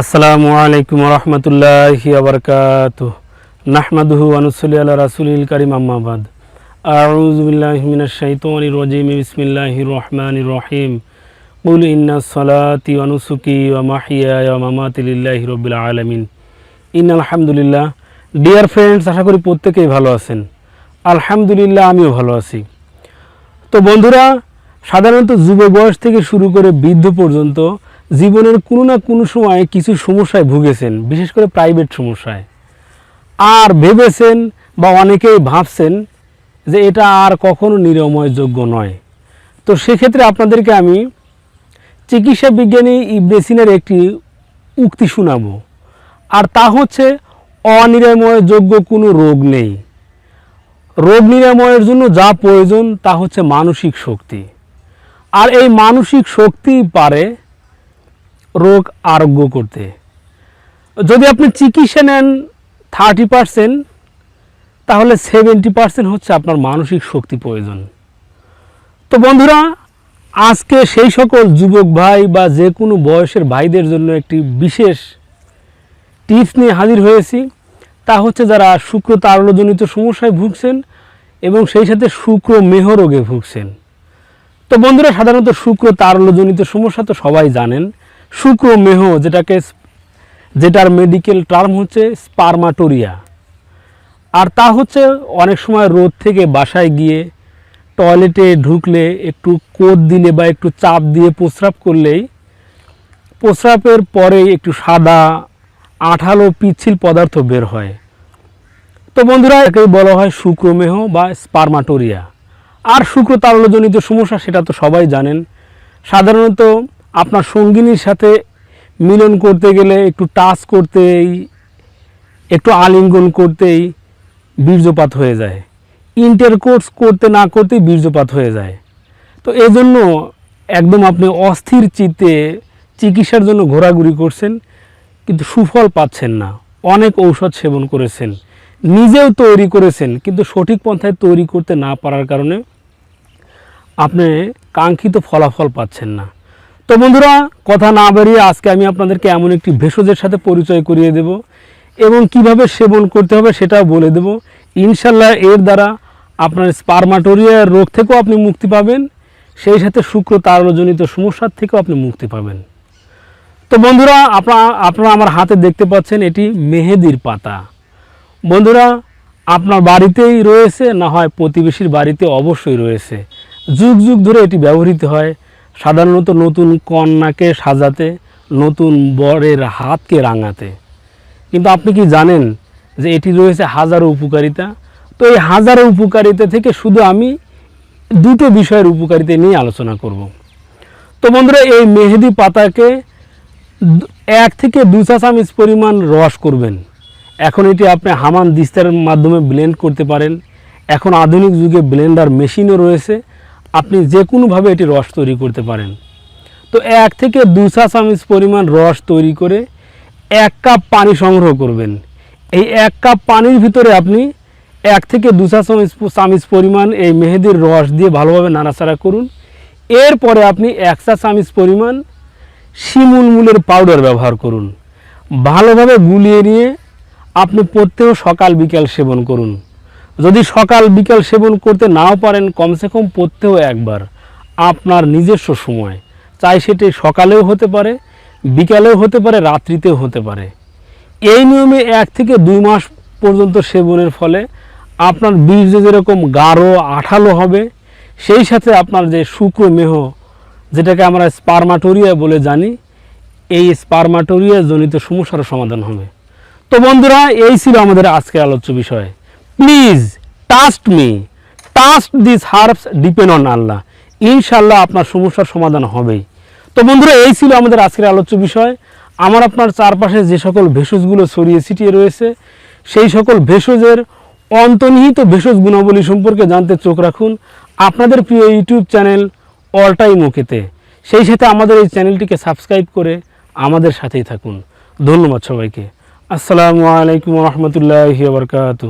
আসসালামু আলাইকুম রহমতুল্লাহি আবরকাত নাহমাদুহু আনুসলি আল্লাহ রাসুলিল করিম আম্মাবাদ আউজুবিল্লাহি মিনাশ শাইতানির রাজিম, বিসমিল্লাহির রহমানির রহিম। কুল ইন্না সলাতি ওয়া নুসুকি ওয়া মাহিয়ায়া ওয়া মামাতি লিল্লাহি রাব্বিল আলামিন। ইন্নাল হামদুলিল্লাহ। ডিয়ার ফ্রেন্ডস আশা করি প্রত্যেকেই ভালো আছেন। আলহামদুলিল্লাহ, আমিও ভালো আছি। তো বন্ধুরা, সাধারণত যুব বয়স থেকে শুরু করে বৃদ্ধ পর্যন্ত জীবনের কোনো না কোনো সময় কিছু সমস্যায় ভুগেছেন, বিশেষ করে প্রাইভেট সমস্যায়। আর ভেবেছেন বা অনেকেই ভাবছেন যে এটা আর কখনো নিরাময়যোগ্য নয়। তো সেক্ষেত্রে আপনাদেরকে আমি চিকিৎসা বিজ্ঞানী ইবনেসিনের একটি উক্তি শোনাব। আর তা হচ্ছে, অনিরাময়যোগ্য কোনো রোগ নেই। রোগ নিরাময়ের জন্য যা প্রয়োজন তা হচ্ছে মানসিক শক্তি। আর এই মানসিক শক্তি পারে রোগ আরোগ্য করতে। যদি আপনি চিকিৎসা নেন থার্টি পারসেন্ট, তাহলে সেভেন্টি পারসেন্ট হচ্ছে আপনার মানসিক শক্তি প্রয়োজন। তো বন্ধুরা, আজকে সেই সকল যুবক ভাই বা যে কোনো বয়সের ভাইদের জন্য একটি বিশেষ টিপস নিয়ে হাজির হয়েছি। তা হচ্ছে যারা শুক্র তারলজনিত সমস্যায় ভুগছেন এবং সেই সাথে শুক্র মেহ রোগে ভুগছেন। তো বন্ধুরা, সাধারণত শুক্র তারলজনিত সমস্যা তো সবাই জানেন। শুক্র মেহ যেটাকে যেটার মেডিকেল টার্ম হচ্ছে স্পারমাটোরিয়া আর তা হচ্ছে অনেক সময় রোদ থেকে বাসায় গিয়ে টয়লেটে ঢুকলে একটু কোদ দিলে বা একটু চাপ দিয়ে প্রস্রাব করলেই প্রস্রাবের পরে একটু সাদা, আঠালো, পিচ্ছিল পদার্থ বের হয়। তো বন্ধুরা, একেই বলা হয় শুক্রমেহ বা স্পারমাটোরিয়া আর শুক্র তারলজনিত সমস্যা সেটা তো সবাই জানেন। সাধারণত আপনার সঙ্গিনীর সাথে মিলন করতে গেলে একটু টাচ করতেই, একটু আলিঙ্গন করতেই বীর্যপাত হয়ে যায়। ইন্টারকোর্স করতে না করতেই বীর্যপাত হয়ে যায়। তো এজন্য একদম আপনি অস্থির চিত্তে চিকিৎসার জন্য ঘোরাঘুরি করছেন, কিন্তু সুফল পাচ্ছেন না। অনেক ঔষধ সেবন করেছেন, নিজেও তৈরি করেছেন, কিন্তু সঠিক পন্থায় তৈরি করতে না পারার কারণে আপনি কাঙ্ক্ষিত ফলাফল পাচ্ছেন না। তো বন্ধুরা, কথা না বেরিয়ে আজকে আমি আপনাদেরকে এমন একটি ভেষজের সাথে পরিচয় করিয়ে দেব এবং কীভাবে সেবন করতে হবে সেটাও বলে দেব। ইনশাল্লাহ এর দ্বারা আপনার স্পারমাটোরিয়া রোগ থেকেও আপনি মুক্তি পাবেন, সেই সাথে শুক্র তারজনিত সমস্যার থেকেও আপনি মুক্তি পাবেন। তো বন্ধুরা আপনারা আপনারা আমার হাতে দেখতে পাচ্ছেন এটি মেহেদির পাতা। বন্ধুরা, আপনার বাড়িতেই রয়েছে, না হয় প্রতিবেশীর বাড়িতে অবশ্যই রয়েছে। যুগ যুগ ধরে এটি ব্যবহৃত হয়। সাধারণত নতুন কন্যাকে সাজাতে, নতুন বরের হাতকে রাঙাতে। কিন্তু আপনি কি জানেন যে এটি রয়েছে হাজারো উপকারিতা? তো এই হাজারো উপকারিতা থেকে শুধু আমি দুটো বিষয়ের উপকারিতা নিয়ে আলোচনা করব। তো বন্ধুরা, এই মেহেদি পাতাকে এক থেকে দু চা চামচ পরিমাণ রস করবেন। এখন এটি আপনি হামান দিস্তার মাধ্যমে ব্লেন্ড করতে পারেন। এখন আধুনিক যুগে ব্লেন্ডার মেশিনও রয়েছে। আপনি যে কোনোভাবে এটি রস তৈরি করতে পারেন। তো এক থেকে দু চা চামচ পরিমাণ রস তৈরি করে এক কাপ পানি সংগ্রহ করবেন। এই এক কাপ পানির ভিতরে আপনি এক থেকে দু চা চামচ চামচ পরিমাণ এই মেহেদির রস দিয়ে ভালোভাবে নাড়াচাড়া করুন। এরপরে আপনি এক চা চামচ পরিমাণ শিমুলমুলের পাউডার ব্যবহার করুন। ভালোভাবে গুলিয়ে নিয়ে আপনি প্রত্যেক সকাল বিকাল সেবন করুন। যদি সকাল বিকাল সেবন করতে নাও পারেন, কমসে কম পড়তেও একবার। আপনার নিজস্ব সময়। চাই সেটি সকালেও হতে পারে, বিকালেও হতে পারে, রাত্রিতেও হতে পারে। এই নিয়মে এক থেকে দুই মাস পর্যন্ত সেবনের ফলে আপনার বীর্য যেরকম গাঢ়, আঠালো হবে, সেই সাথে আপনার যে শুক্র মেহ যেটাকে আমরা স্পারমাটোরিয়া বলে জানি, এই স্পারমাটোরিয়া জনিত সমস্যার সমাধান হবে। তো বন্ধুরা, এই ছিল আমাদের আজকের আলোচ্য বিষয়। Please trust me trust this herbs depend on Allah ইনশাল্লাহ আপনার সমস্যার সমাধান হবেই তো বন্ধুরা, এই ছিল আমাদের আজকের আলোচ্য বিষয়। আমার আপনার চারপাশে যে সকল ভেষজগুলো ছড়িয়ে ছিটিয়ে রয়েছে, সেই সকল ভেষজের অন্তর্নিহিত ভেষজ গুণাবলী সম্পর্কে জানতে চোখ রাখুন আপনাদের প্রিয় ইউটিউব চ্যানেল অল টাইম ওকেতে। সেই সাথে আমাদের এই চ্যানেলটিকে সাবস্ক্রাইব করে আমাদের সাথেই থাকুন। ধন্যবাদ সবাইকে। আসসালামু আলাইকুম রহমতুল্লাহি বারকাতু